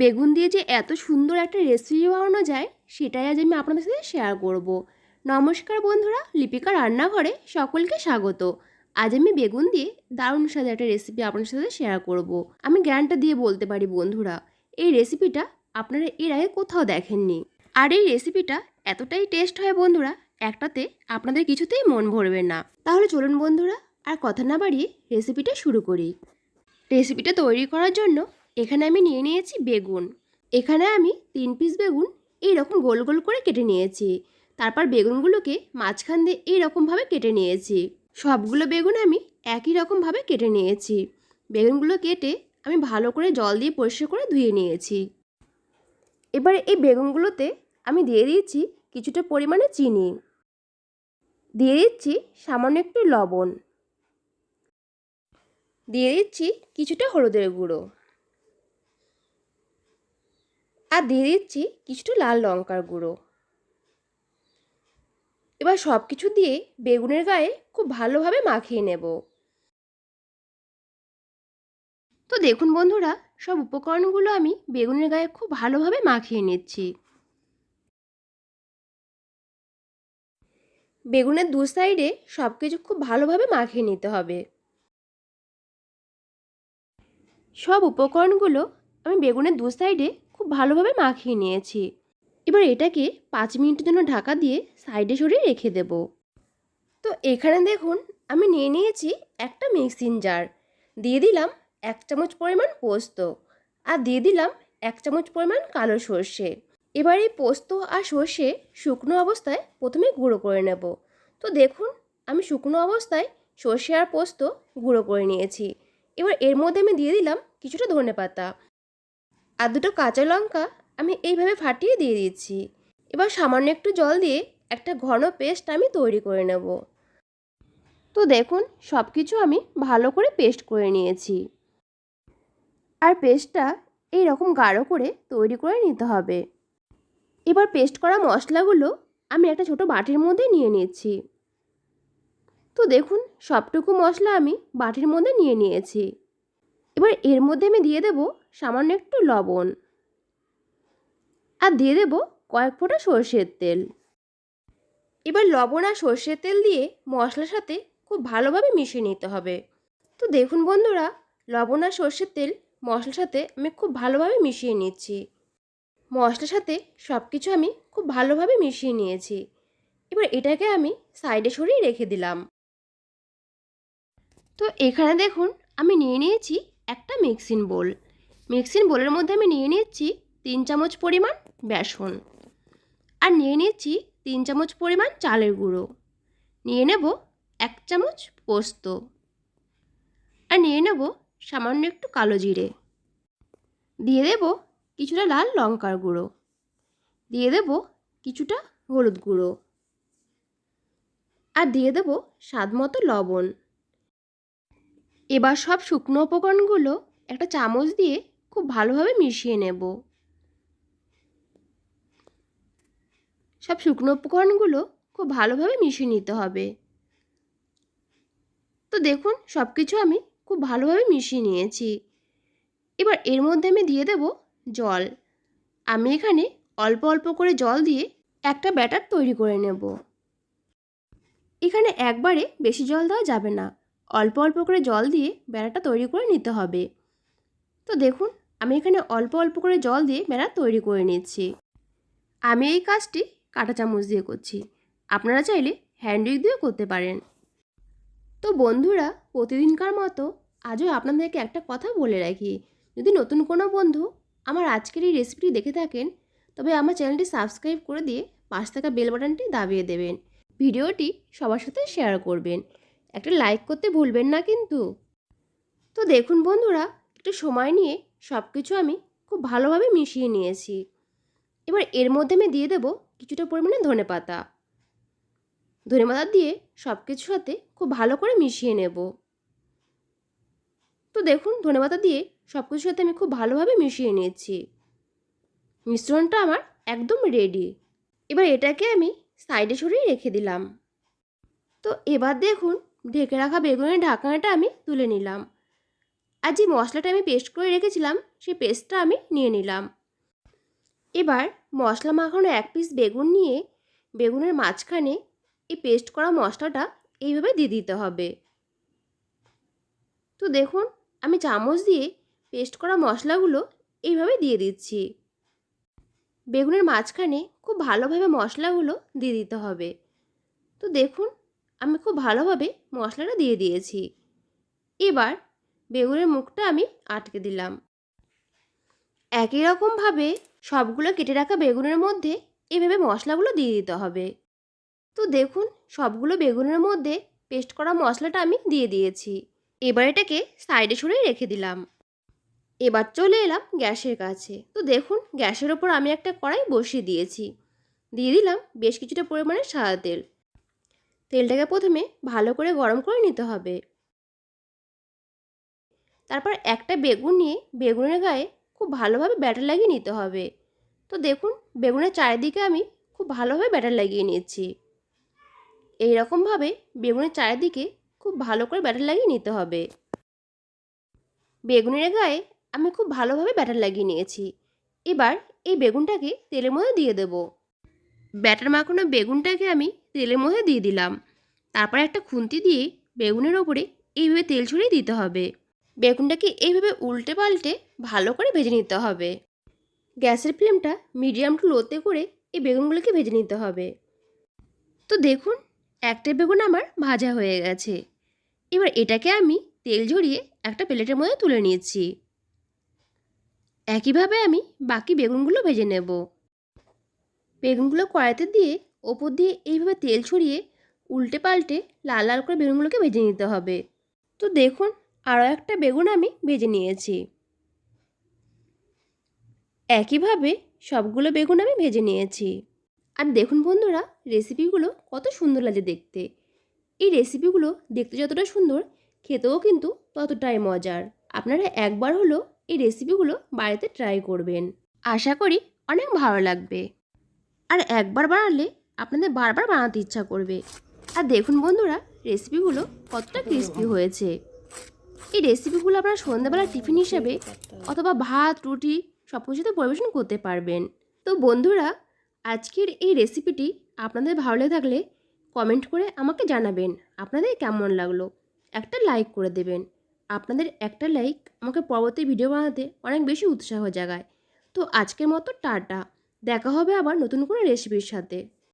বেগুন দিয়ে যে এত সুন্দর একটা রেসিপি বানানো যায়, সেটাই আজ আমি আপনাদের সাথে শেয়ার করব। নমস্কার বন্ধুরা, লিপিকা রান্নাঘরে সকলকে স্বাগত। আজ আমি বেগুন দিয়ে দারুণ স্বাদের একটা রেসিপি আপনাদের সাথে শেয়ার করব। আমি জ্ঞানটা দিয়ে বলতে পারি বন্ধুরা, এই রেসিপিটা আপনারা এর আগে কোথাও দেখেননি। আর এই রেসিপিটা এতটাই টেস্ট হয় বন্ধুরা, একটাতে আপনাদের কিছুতেই মন ভরবে না। তাহলে চলুন বন্ধুরা, আর কথা না বাড়িয়ে রেসিপিটা শুরু করি। রেসিপিটা তৈরি করার জন্য এখানে আমি নিয়ে নিয়েছি বেগুন। এখানে আমি তিন পিস বেগুন এইরকম গোল গোল করে কেটে নিয়েছি। তারপর বেগুনগুলোকে মাঝখান দিয়ে এইরকমভাবে কেটে নিয়েছি। সবগুলো বেগুন আমি একই রকমভাবে কেটে নিয়েছি। বেগুনগুলো কেটে আমি ভালো করে জল দিয়ে পরিষ্কার করে ধুয়ে নিয়েছি। এবারে এই বেগুনগুলোতে আমি দিয়ে দিচ্ছি কিছুটা পরিমাণে চিনি। দিয়ে দিচ্ছি সামান্য একটু লবণ। দিয়ে দিচ্ছি কিছুটা হলুদের গুঁড়ো। আর দিয়ে দিচ্ছি কিছুটা লাল লঙ্কার গুঁড়ো। এবার সব কিছু দিয়ে বেগুনের গায়ে খুব ভালোভাবে মাখিয়ে নেব। তো দেখুন বন্ধুরা, সব উপকরণগুলো আমি বেগুনের গায়ে খুব ভালোভাবে মাখিয়ে নিচ্ছি। বেগুনের দু সাইডে সব কিছু খুব ভালোভাবে মাখিয়ে নিতে হবে। সব উপকরণগুলো আমি বেগুনের দু সাইডে ভালোভাবে মাখিয়ে নিয়েছি। এবার এটাকে পাঁচ মিনিটের জন্য ঢাকা দিয়ে সাইডে সরিয়ে রেখে দেব। তো এখানে দেখুন, আমি নিয়ে নিয়েছি একটা মিক্সিং জার। দিয়ে দিলাম এক চামচ পরিমাণ পোস্ত আর দিয়ে দিলাম এক চামচ পরিমাণ কালো সর্ষে। এবার এই পোস্ত আর সর্ষে শুকনো অবস্থায় প্রথমে গুঁড়ো করে নেব। তো দেখুন, আমি শুকনো অবস্থায় সর্ষে আর পোস্ত গুঁড়ো করে নিয়েছি। এবার এর মধ্যে আমি দিয়ে দিলাম কিছুটা ধনে পাতা আর দুটো কাঁচা লঙ্কা আমি এইভাবে ফাটিয়ে দিয়ে দিচ্ছি। এবার সামান্য একটু জল দিয়ে একটা ঘন পেস্ট আমি তৈরি করে নেব। তো দেখুন সব কিছু আমি ভালো করে পেস্ট করে নিয়েছি। আর পেস্টটা এই রকম গাঢ় করে তৈরি করে নিতে হবে। এবার পেস্ট করা মশলাগুলো আমি একটা ছোট বাটির মধ্যে নিয়ে নিচ্ছি। তো দেখুন, সবটুকু মশলা আমি বাটির মধ্যে নিয়ে নিয়েছি। এবার এর মধ্যে আমি দিয়ে দেব সামান্য একটু লবণ। আর দিয়ে দেব কয়েক ফোঁটা সর্ষের তেল। এবার লবণ আর সর্ষের তেল দিয়ে মশলার সাথে খুব ভালোভাবে মিশিয়ে নিতে হবে। তো দেখুন বন্ধুরা, লবণ আর সর্ষের তেল মশলার সাথে আমি খুব ভালোভাবে মিশিয়ে নিচ্ছি। মশলার সাথে সব কিছু আমি খুব ভালোভাবে মিশিয়ে নিয়েছি। এবার এটাকে আমি সাইডে সরিয়ে রেখে দিলাম। তো এখানে দেখুন, আমি নিয়ে নিয়েছি একটা মিক্সিং বোল মিক্সিং বোলের মধ্যে আমি নিয়ে নিচ্ছি তিন চামচ পরিমাণ বেসন। আর নিয়ে নিচ্ছি তিন চামচ পরিমাণ চালের গুঁড়ো। নিয়ে নেব এক চামচ পোস্ত। আর নিয়ে নেব সামান্য একটু কালো জিরে। দিয়ে দেব কিছুটা লাল লঙ্কার গুঁড়ো। দিয়ে দেব কিছুটা হলুদ গুঁড়ো। আর দিয়ে দেব স্বাদ মতো লবণ। এবার সব শুকনো উপকরণগুলো একটা চামচ দিয়ে খুব ভালোভাবে মিশিয়ে নেব। সব শুকনো উপকরণগুলো খুব ভালোভাবে মিশিয়ে নিতে হবে। তো দেখুন সব কিছু আমি খুব ভালোভাবে মিশিয়ে নিয়েছি। এবার এর মধ্যে আমি দিয়ে দেব জল। আমি এখানে অল্প অল্প করে জল দিয়ে একটা ব্যাটার তৈরি করে নেব। এখানে একবারে বেশি জল দেওয়া যাবে না। অল্প অল্প করে জল দিয়ে বেড়াটা তৈরি করে নিতে হবে। তো দেখুন, আমি এখানে অল্প অল্প করে জল দিয়ে বেড়া তৈরি করে নিচ্ছি। আমি এই কাজটি কাঁটা চামচ দিয়ে করছি। আপনারা চাইলে হ্যান্ডউইক দিয়েও করতে পারেন। তো বন্ধুরা, প্রতিদিনকার মতো আজও আপনাদেরকে একটা কথা বলে রাখি। যদি নতুন কোনো বন্ধু আমার আজকের এই রেসিপিটি দেখে থাকেন, তবে আমার চ্যানেলটি সাবস্ক্রাইব করে দিয়ে পাশ থাকা বেল বাটনটি দাবিয়ে দেবেন। ভিডিওটি সবার সাথে শেয়ার করবেন। একটা লাইক করতে ভুলবেন না কিন্তু। তো দেখুন বন্ধুরা, একটু সময় নিয়ে সব কিছু আমি খুব ভালোভাবে মিশিয়ে নিয়েছি। এবার এর মধ্যে আমি দিয়ে দেব কিছুটা পরিমাণে ধনে পাতা। ধনে পাতা দিয়ে সব কিছুর সাথে খুব ভালো করে মিশিয়ে নেব। তো দেখুন, ধনে পাতা দিয়ে সব কিছুর সাথে আমি খুব ভালোভাবে মিশিয়ে নিয়েছি। মিশ্রণটা আমার একদম রেডি এবার এটাকে আমি সাইডে সরিয়ে রেখে দিলাম। তো এবার দেখুন ঢেকে রাখা বেগুনের ঢাকনাটা আমি তুলে নিলাম। আর যে মশলাটা আমি পেস্ট করে রেখেছিলাম, সেই পেস্টটা আমি নিয়ে নিলাম। এবার মশলা মাখানো এক পিস বেগুন নিয়ে বেগুনের মাঝখানে এই পেস্ট করা মশলাটা এইভাবে দিয়ে দিতে হবে। তো দেখুন, আমি চামচ দিয়ে পেস্ট করা মশলাগুলো এইভাবে দিয়ে দিচ্ছি। বেগুনের মাঝখানে খুব ভালোভাবে মশলাগুলো দিয়ে দিতে হবে। তো দেখুন আমি খুব ভালোভাবে মশলাটা দিয়ে দিয়েছি। এবার বেগুনের মুখটা আমি আটকে দিলাম। একই রকমভাবে সবগুলো কেটে রাখা বেগুনের মধ্যে এভাবে মশলাগুলো দিয়ে দিতে হবে। তো দেখুন, সবগুলো বেগুনের মধ্যে পেস্ট করা মশলাটা আমি দিয়ে দিয়েছি। এবার এটাকে সাইডে সরিয়ে রেখে দিলাম। এবার চলে এলাম গ্যাসের কাছে। তো দেখুন, গ্যাসের ওপর আমি একটা কড়াই বসিয়ে দিয়েছি। দিয়ে দিলাম বেশ কিছুটা পরিমাণে সাদা তেল। তেলটাকে প্রথমে ভালো করে গরম করে নিতে হবে। তারপর একটা বেগুন নিয়ে বেগুনের গায়ে খুব ভালোভাবে ব্যাটার লাগিয়ে নিতে হবে। তো দেখুন, বেগুনের চারিদিকে আমি খুব ভালোভাবে ব্যাটার লাগিয়ে নিয়েছি। এই রকমভাবে বেগুনের চারিদিকে খুব ভালো করে ব্যাটার লাগিয়ে নিতে হবে। বেগুনের গায়ে আমি খুব ভালোভাবে ব্যাটার লাগিয়ে নিয়েছি। এবার এই বেগুনটাকে তেলের মধ্যে দিয়ে দেব। ব্যাটার মাখানো বেগুনটাকে আমি তেলের মধ্যে দিয়ে দিলাম। তারপর একটা খুন্তি দিয়ে বেগুনের ওপরে এইভাবে তেল ছড়িয়ে দিতে হবে। বেগুনটাকে এইভাবে উল্টে পাল্টে ভালো করে ভেজে নিতে হবে। গ্যাসের ফ্লেমটা মিডিয়াম টু লোতে করে এই বেগুনগুলোকে ভেজে নিতে হবে। তো দেখুন, একটা বেগুন আমার ভাজা হয়ে গেছে। এবার এটাকে আমি তেল ঝরিয়ে একটা প্লেটের মধ্যে তুলে নিয়েছি। একইভাবে আমি বাকি বেগুনগুলো ভেজে নেব। বেগুনগুলো কড়াইতে দিয়ে ওপর দিয়ে এইভাবে তেল ছড়িয়ে উল্টে পাল্টে লাল লাল করে বেগুনগুলোকে ভেজে নিতে হবে। তো দেখুন, আরও একটা বেগুন আমি ভেজে নিয়েছি। একইভাবে সবগুলো বেগুন আমি ভেজে নিয়েছি। আর দেখুন বন্ধুরা, রেসিপিগুলো কত সুন্দর লাগে দেখতে। এই রেসিপিগুলো দেখতে যতটা সুন্দর, খেতেও কিন্তু ততটাই মজার। আপনারা একবার হলো এই রেসিপিগুলো বাড়িতে ট্রাই করবেন। আশা করি অনেক ভালো লাগবে। আর একবার বানালে আপনাদের বারবার বানাতে ইচ্ছা করবে। আর দেখুন বন্ধুরা রেসিপিগুলো কতটা ক্রিস্পি হয়েছে। এই রেসিপিগুলো আপনারা সন্ধ্যাবেলা টিফিন হিসেবে অথবা ভাত, রুটি সব কিছুতে পরিবেশন করতে পারবেন। তো বন্ধুরা, আজকের এই রেসিপিটি আপনাদের ভালো লেগে থাকলে কমেন্ট করে আমাকে জানাবেন, আপনাদের কেমন লাগল? একটা লাইক করে দেবেন। আপনাদের একটা লাইক আমাকে পরবর্তী ভিডিও বানাতে অনেক বেশি উৎসাহ জাগায়। তো আজকের মতো টাটা। দেখা হবে আবার নতুন কোনো রেসিপির সাথে।